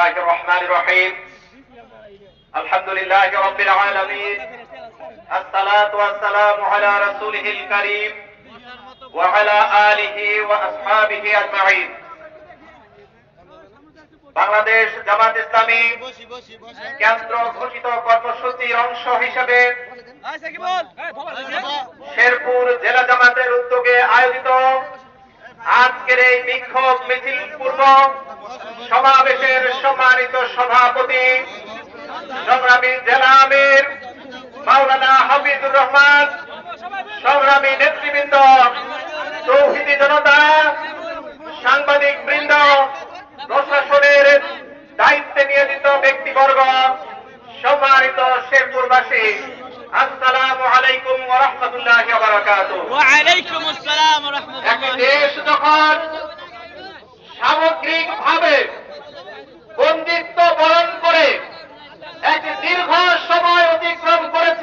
الله الرحمن الرحيم الحمد لله رب العالمين الصلاة والسلام على رسوله الكريم وعلى آله وأصحابه أجمعين বাংলাদেশ জামাত ইসলামী কেন্দ্র ঘোষিত কর্মসূচির অংশ হিসেবে শেরপুর জেলা জামাতের উদ্যোগে আয়োজিত আজকের এই বিক্ষোভ মিছিল পূর্বক সমাবেশের সম্মানিত সভাপতি সংগ্রামী জেলা আমির মাওলানা হাফিজুর রহমান, সংগ্রামী নেতৃবৃন্দ তৌহিদি জনতা, সাংবাদিক বৃন্দ, প্রশাসনের দায়িত্বে নিয়োজিত ব্যক্তিবর্গ, সম্মানিত শেরপুরবাসী। একটি দেশ যখন সামগ্রিক ভাবে বন্দিত্ব বরণ করে এক দীর্ঘ সময় অতিক্রম করেছে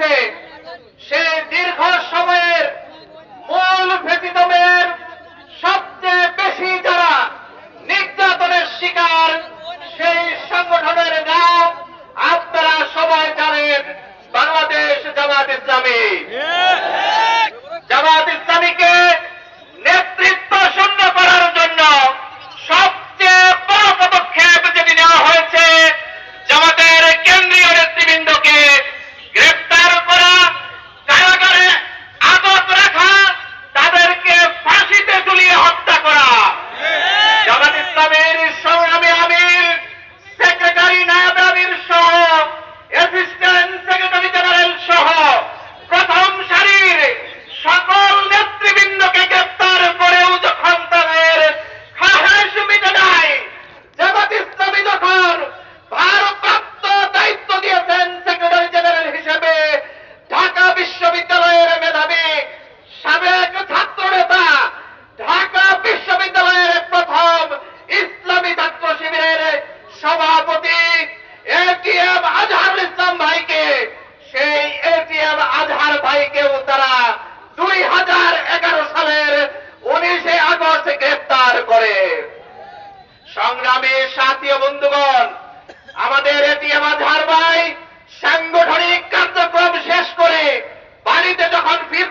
গ্রেপ্তার করে। সংগ্রামে সাথী বন্ধুগণ, আমাদের এটি আমার ভাই সাংগঠনিক কার্যক্রম শেষ করে বাড়িতে যখন ফিরছিলেন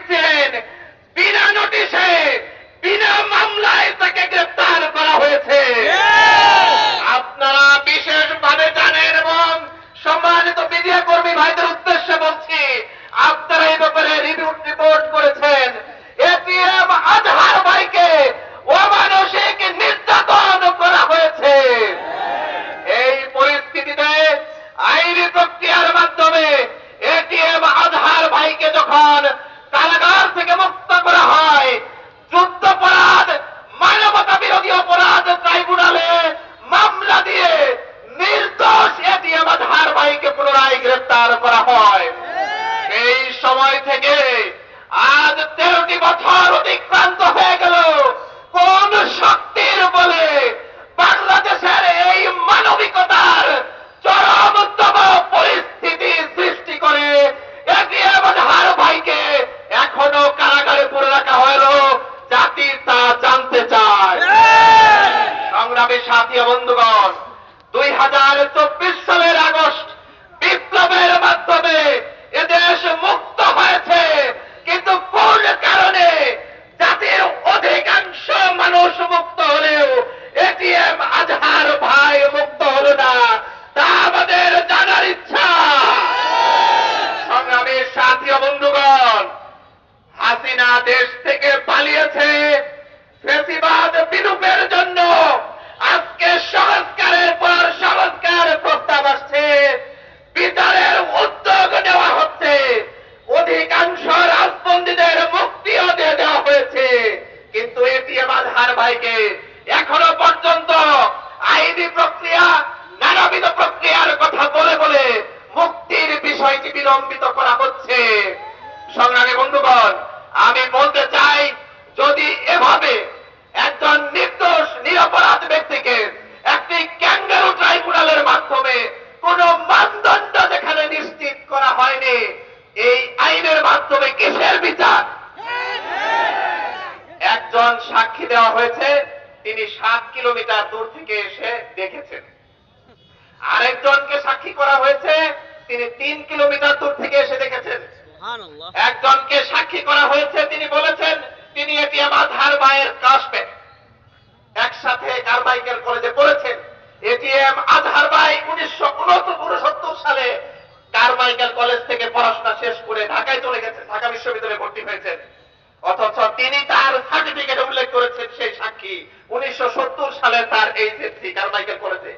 গ্রেপ্তার করা হয়। সেই সময় থেকে আজ তেরোটি বছর অতিক্রান্ত হয়ে গেল। কোন শক্তির বলে বাংলাদেশের এই মানবিকতার চরমতম পরিস্থিতি সৃষ্টি করে আজহার ভাইকে এখনও কারাগারে পুরে রাখা হইল জাতি তা জানতে চায়। সংগ্রামী সাথী বন্ধুগণ দুই হাজার বিলম্বিত করা হচ্ছে। সংগ্রামী বন্ধুগণ, আমি বলতে চাই, যদি এভাবে একজন নির্দোষ, নিরপরাধ ব্যক্তিকে একটি ক্যাঙ্গারু ট্রাইব্যুনালের মাধ্যমে কোন মানদণ্ড যেখানে নিশ্চিত করা হয়নি, এই আইনের মাধ্যমে কিসের বিচার? একজন সাক্ষী দেওয়া হয়েছে, তিনি সাত কিলোমিটার দূর থেকে এসে দেখেছেন। আরেকজনকে সাক্ষী করা হয়েছে তিনি তিন কিলোমিটার দূর থেকে এসে দেখেছেন। একজনকে সাক্ষী করা হয়েছে তিনি বলেছেন তিনি এটিএম আধার মায়ের ক্লাসমেট একসাথে কারমাইকেল কলেজে পড়েছেন। এটিএম আধার বাই উনিশশো উনসত্তর সালে কারমাইকেল কলেজ থেকে পড়াশোনা শেষ করে ঢাকায় চলে গেছেন ঢাকা বিশ্ববিদ্যালয়ে ভর্তি হয়েছেন। অথচ তিনি তার সার্টিফিকেটে উল্লেখ করেছেন সেই সাক্ষী উনিশশো সত্তর সালে তার এইচএসসি কারমাইকেল কলেজে।